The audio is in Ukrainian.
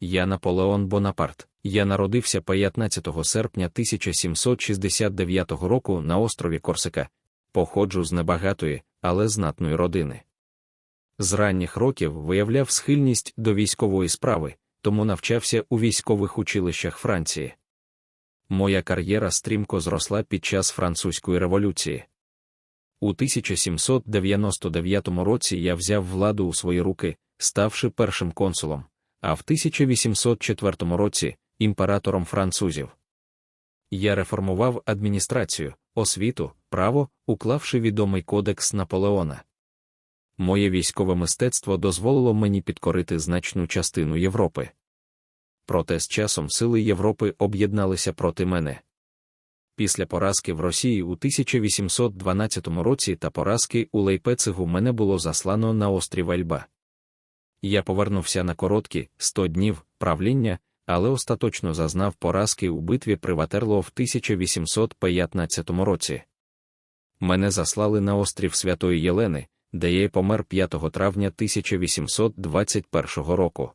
Я Наполеон Бонапарт. Я народився 15 серпня 1769 року на острові Корсика. Походжу з небагатої, але знатної родини. З ранніх років виявляв схильність до військової справи, тому навчався у військових училищах Франції. Моя кар'єра стрімко зросла під час французької революції. У 1799 році я взяв владу у свої руки, ставши першим консулом, а в 1804 році імператором французів. Я реформував адміністрацію, освіту, право, уклавши відомий кодекс Наполеона. Моє військове мистецтво дозволило мені підкорити значну частину Європи. Проте з часом сили Європи об'єдналися проти мене. Після поразки в Росії у 1812 році та поразки у Лейпецигу мене було заслано на острів Ельба. Я повернувся на короткі 100 днів правління, але остаточно зазнав поразки у битві при Ватерлоо в 1815 році. Мене заслали на острів Святої Єлени, де я й помер 5 травня 1821 року.